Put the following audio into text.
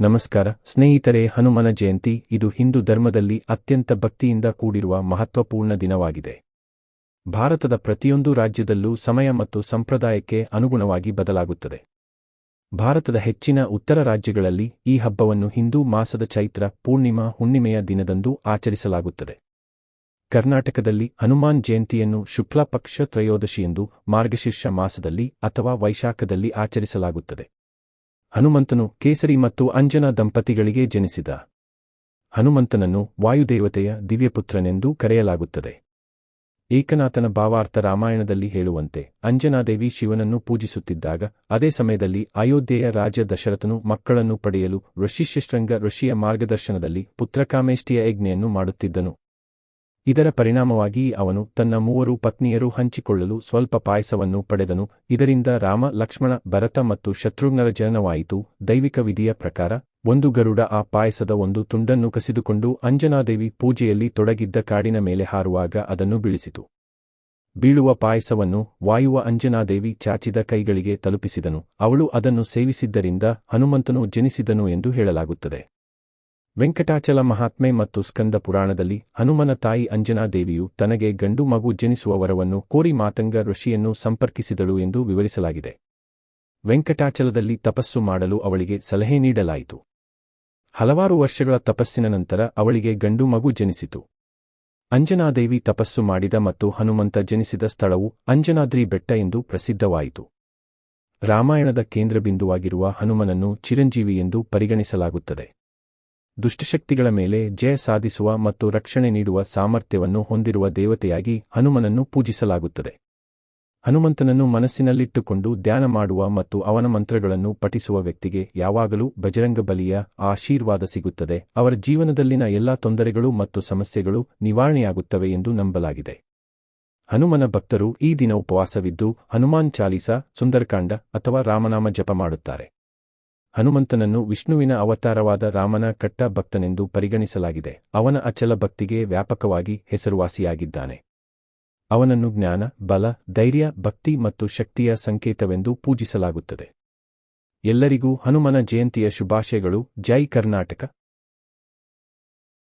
ನಮಸ್ಕಾರ, ಸ್ನೇಹಿತರೆ, ಹನುಮನ ಜಯಂತಿ, ಇದು ಹಿಂದೂ ಧರ್ಮದಲ್ಲಿ ಅತ್ಯಂತ ಭಕ್ತಿಯಿಂದ ಕೂಡಿರುವ ಮಹತ್ವಪೂರ್ಣ ದಿನವಾಗಿದೆ. ಭಾರತದ ಪ್ರತಿಯೊಂದು ರಾಜ್ಯದಲ್ಲೂ ಸಮಯ ಮತ್ತು ಸಂಪ್ರದಾಯಕ್ಕೆ ಅನುಗುಣವಾಗಿ ಬದಲಾಗುತ್ತದೆ. ಭಾರತದ ಹೆಚ್ಚಿನ ಉತ್ತರ ರಾಜ್ಯಗಳಲ್ಲಿ ಈ ಹಬ್ಬವನ್ನು ಹಿಂದೂ ಮಾಸದ ಚೈತ್ರ, ಪೂರ್ಣಿಮಾ, ಹುಣ್ಣಿಮೆಯ ದಿನದಂದು ಆಚರಿಸಲಾಗುತ್ತದೆ. ಕರ್ನಾಟಕದಲ್ಲಿ ಹನುಮಾನ್ ಜಯಂತಿಯನ್ನು ಶುಕ್ಲಪಕ್ಷ ತ್ರಯೋದಶಿಯೆಂದು ಮಾರ್ಗಶೀರ್ಷ ಮಾಸದಲ್ಲಿ ಅಥವಾ ವೈಶಾಖದಲ್ಲಿ ಆಚರಿಸಲಾಗುತ್ತದೆ. ಹನುಮಂತನು ಕೇಸರಿ ಮತ್ತು ಅಂಜನಾ ದಂಪತಿಗಳಿಗೆ ಜನಿಸಿದ. ಹನುಮಂತನನ್ನು ವಾಯುದೇವತೆಯ ದಿವ್ಯಪುತ್ರನೆಂದೂ ಕರೆಯಲಾಗುತ್ತದೆ. ಏಕನಾಥನ ಭಾವಾರ್ಥ ರಾಮಾಯಣದಲ್ಲಿ ಹೇಳುವಂತೆ ಅಂಜನಾದೇವಿ ಶಿವನನ್ನು ಪೂಜಿಸುತ್ತಿದ್ದಾಗ, ಅದೇ ಸಮಯದಲ್ಲಿ ಅಯೋಧ್ಯೆಯ ರಾಜ ದಶರಥನು ಮಕ್ಕಳನ್ನು ಪಡೆಯಲು ಋಷಿಶಿಶೃಂಗ ಋಷಿಯ ಮಾರ್ಗದರ್ಶನದಲ್ಲಿ ಪುತ್ರಕಾಮೇಷ್ಟಿಯ ಯಜ್ಞೆಯನ್ನು ಮಾಡುತ್ತಿದ್ದನು. ಇದರ ಪರಿಣಾಮವಾಗಿ ಅವನು ತನ್ನ ಮೂವರು ಪತ್ನಿಯರು ಹಂಚಿಕೊಳ್ಳಲು ಸ್ವಲ್ಪ ಪಾಯಸವನ್ನು ಪಡೆದನು. ಇದರಿಂದ ರಾಮ, ಲಕ್ಷ್ಮಣ, ಭರತ ಮತ್ತು ಶತ್ರುಘ್ನರ ಜನನವಾಯಿತು. ದೈವಿಕ ವಿಧಿಯ ಪ್ರಕಾರ, ಒಂದು ಗರುಡ ಆ ಪಾಯಸದ ಒಂದು ತುಂಡನ್ನು ಕಸಿದುಕೊಂಡು ಅಂಜನಾದೇವಿ ಪೂಜೆಯಲ್ಲಿ ತೊಡಗಿದ್ದ ಕಾಡಿನ ಮೇಲೆ ಹಾರುವಾಗ ಅದನ್ನು ಬೀಳಿಸಿತು. ಬೀಳುವ ಪಾಯಸವನ್ನು ವಾಯುವ ಅಂಜನಾದೇವಿ ಚಾಚಿದ ಕೈಗಳಿಗೆ ತಲುಪಿಸಿದನು. ಅವಳು ಅದನ್ನು ಸೇವಿಸಿದ್ದರಿಂದ ಹನುಮಂತನು ಜನಿಸಿದನು ಎಂದು ಹೇಳಲಾಗುತ್ತದೆ. ವೆಂಕಟಾಚಲ ಮಹಾತ್ಮೆ ಮತ್ತು ಸ್ಕಂದ ಪುರಾಣದಲ್ಲಿ ಹನುಮನ ತಾಯಿ ಅಂಜನಾದೇವಿಯು ತನಗೆ ಗಂಡು ಮಗು ಜನಿಸುವ ವರವನ್ನು ಕೋರಿ ಮಾತಂಗ ಋಷಿಯನ್ನು ಸಂಪರ್ಕಿಸಿದಳು ಎಂದು ವಿವರಿಸಲಾಗಿದೆ. ವೆಂಕಟಾಚಲದಲ್ಲಿ ತಪಸ್ಸು ಮಾಡಲು ಅವಳಿಗೆ ಸಲಹೆ ನೀಡಲಾಯಿತು. ಹಲವಾರು ವರ್ಷಗಳ ತಪಸ್ಸಿನ ನಂತರ ಅವಳಿಗೆ ಗಂಡು ಮಗು ಜನಿಸಿತು. ಅಂಜನಾದೇವಿ ತಪಸ್ಸು ಮಾಡಿದ ಮತ್ತು ಹನುಮಂತ ಜನಿಸಿದ ಸ್ಥಳವು ಅಂಜನಾದ್ರಿ ಬೆಟ್ಟ ಎಂದು ಪ್ರಸಿದ್ಧವಾಯಿತು. ರಾಮಾಯಣದ ಕೇಂದ್ರಬಿಂದುವಾಗಿರುವ ಹನುಮನನ್ನು ಚಿರಂಜೀವಿ ಎಂದು ಪರಿಗಣಿಸಲಾಗುತ್ತದೆ. ದುಷ್ಟಶಕ್ತಿಗಳ ಮೇಲೆ ಜಯ ಸಾಧಿಸುವ ಮತ್ತು ರಕ್ಷಣೆ ನೀಡುವ ಸಾಮರ್ಥ್ಯವನ್ನು ಹೊಂದಿರುವ ದೇವತೆಯಾಗಿ ಹನುಮನನ್ನು ಪೂಜಿಸಲಾಗುತ್ತದೆ. ಹನುಮಂತನನ್ನು ಮನಸ್ಸಿನಲ್ಲಿಟ್ಟುಕೊಂಡು ಧ್ಯಾನ ಮಾಡುವ ಮತ್ತು ಅವನ ಮಂತ್ರಗಳನ್ನು ಪಠಿಸುವ ವ್ಯಕ್ತಿಗೆ ಯಾವಾಗಲೂ ಬಜರಂಗ ಬಲಿಯ ಆಶೀರ್ವಾದ ಸಿಗುತ್ತದೆ. ಅವರ ಜೀವನದಲ್ಲಿನ ಎಲ್ಲಾ ತೊಂದರೆಗಳು ಮತ್ತು ಸಮಸ್ಯೆಗಳು ನಿವಾರಣೆಯಾಗುತ್ತವೆ ಎಂದು ನಂಬಲಾಗಿದೆ. ಹನುಮನ ಭಕ್ತರು ಈ ದಿನ ಉಪವಾಸವಿದ್ದು ಹನುಮಾನ್ ಚಾಲೀಸ, ಸುಂದರಕಾಂಡ ಅಥವಾ ರಾಮನಾಮ ಜಪ ಮಾಡುತ್ತಾರೆ. ಹನುಮಂತನನ್ನು ವಿಷ್ಣುವಿನ ಅವತಾರವಾದ ರಾಮನ ಕಟ್ಟ ಭಕ್ತನೆಂದು ಪರಿಗಣಿಸಲಾಗಿದೆ. ಅವನ ಅಚಲ ಭಕ್ತಿಗೆ ವ್ಯಾಪಕವಾಗಿ ಹೆಸರುವಾಸಿಯಾಗಿದ್ದಾನೆ. ಅವನನ್ನು ಜ್ಞಾನ, ಬಲ, ಧೈರ್ಯ, ಭಕ್ತಿ ಮತ್ತು ಶಕ್ತಿಯ ಸಂಕೇತವೆಂದು ಪೂಜಿಸಲಾಗುತ್ತದೆ. ಎಲ್ಲರಿಗೂ ಹನುಮನ ಜಯಂತಿಯ ಶುಭಾಶಯಗಳು. ಜೈ ಕರ್ನಾಟಕ.